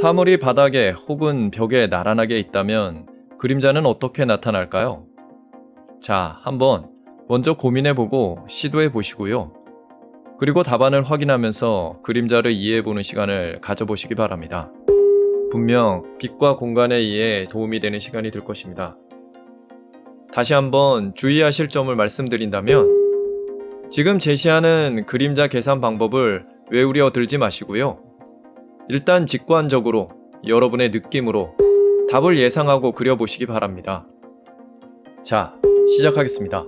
사물이 바닥에 혹은 벽에 나란하게 있다면 그림자는 어떻게 나타날까요? 자, 한번 먼저 고민해보고 시도해보시고요. 그리고 답안을 확인하면서 그림자를 이해해보는 시간을 가져보시기 바랍니다. 분명 빛과 공간에 의해 도움이 되는 시간이 될 것입니다. 다시 한번 주의하실 점을 말씀드린다면 지금 제시하는 그림자 계산 방법을 외우려 들지 마시고요. 일단 직관적으로 여러분의 느낌으로 답을 예상하고 그려보시기 바랍니다. 자, 시작하겠습니다.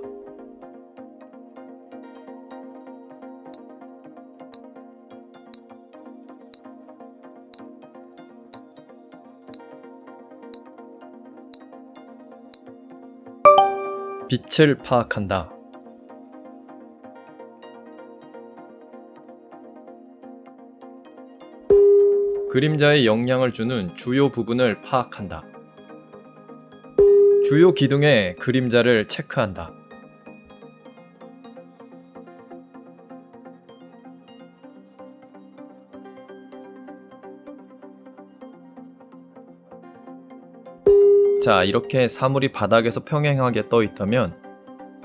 빛을 파악한다. 그림자에 영향을 주는 주요 부분을 파악한다. 주요 기둥의 그림자를 체크한다. 자, 이렇게 사물이 바닥에서 평행하게 떠 있다면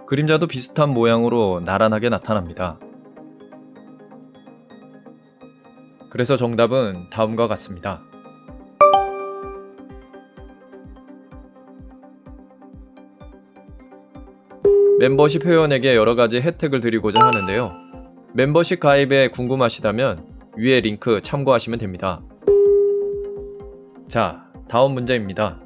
그림자도 비슷한 모양으로 나란하게 나타납니다. 그래서 정답은 다음과 같습니다. 멤버십 회원에게 여러 가지 혜택을 드리고자 하는데요. 멤버십 가입에 궁금하시다면 위에 링크 참고하시면 됩니다. 자, 다음 문제입니다.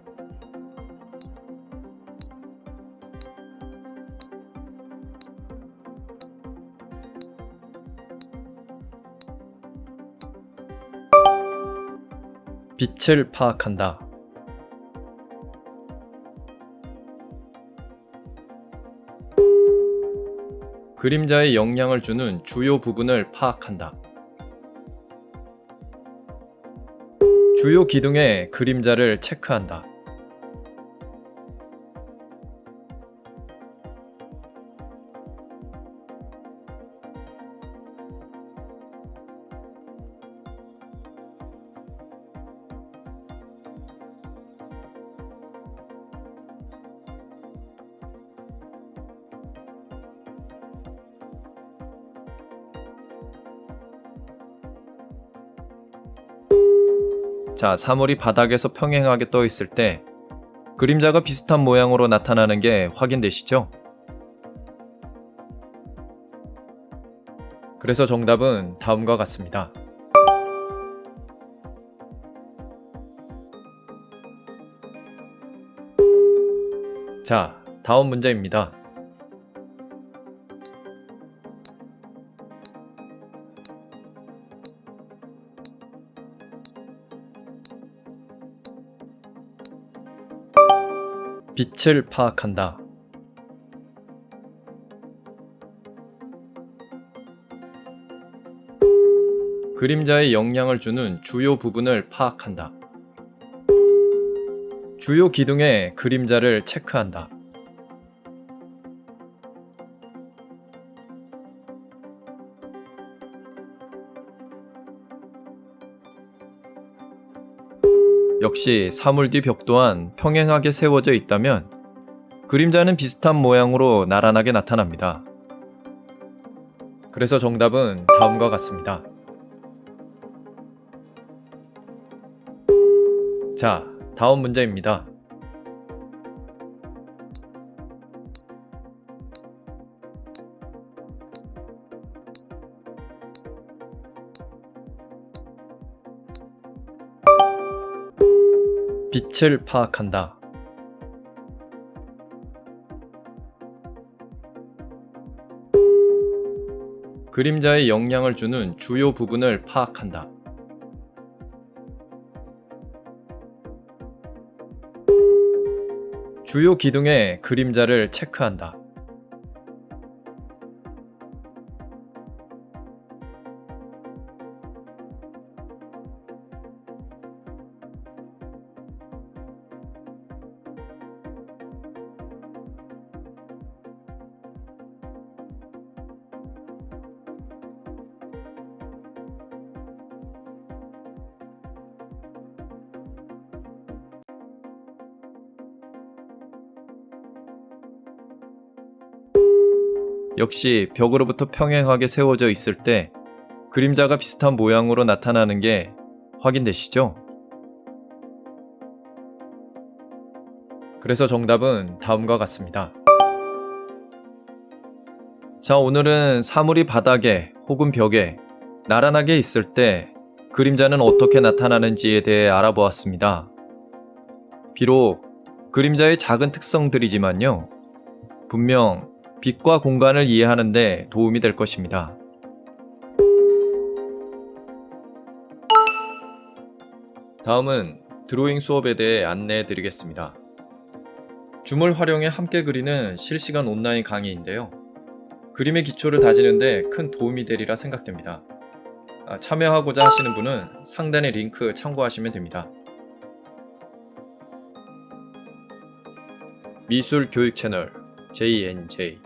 빛을 파악한다. 그림자에 영향을 주는 주요 부분을 파악한다. 주요 기둥의 그림자를 체크한다. 자, 사물이 바닥에서 평행하게 떠 있을 때 그림자가 비슷한 모양으로 나타나는 게 확인되시죠? 그래서 정답은 다음과 같습니다. 자, 다음 문제입니다. 빛을 파악한다. 그림자에 영향을 주는 주요 부분을 파악한다. 주요 기둥의 그림자를 체크한다. 역시 사물 뒤 벽 또한 평행하게 세워져 있다면 그림자는 비슷한 모양으로 나란하게 나타납니다. 그래서 정답은 다음과 같습니다. 자, 다음 문제입니다. 빛을 파악한다. 그림자에 영향을 주는 주요 부분을 파악한다. 주요 기둥의 그림자를 체크한다. 역시 벽으로부터 평행하게 세워져 있을 때 그림자가 비슷한 모양으로 나타나는 게 확인되시죠? 그래서 정답은 다음과 같습니다. 자, 오늘은 사물이 바닥에 혹은 벽에 나란하게 있을 때 그림자는 어떻게 나타나는지에 대해 알아보았습니다. 비록 그림자의 작은 특성들이지만요. 분명 빛과 공간을 이해하는데 도움이 될 것입니다. 다음은 드로잉 수업에 대해 안내해 드리겠습니다. 줌을 활용해 함께 그리는 실시간 온라인 강의인데요. 그림의 기초를 다지는데 큰 도움이 되리라 생각됩니다. 아, 참여하고자 하시는 분은 상단의 링크 참고하시면 됩니다. 미술 교육 채널 JNJ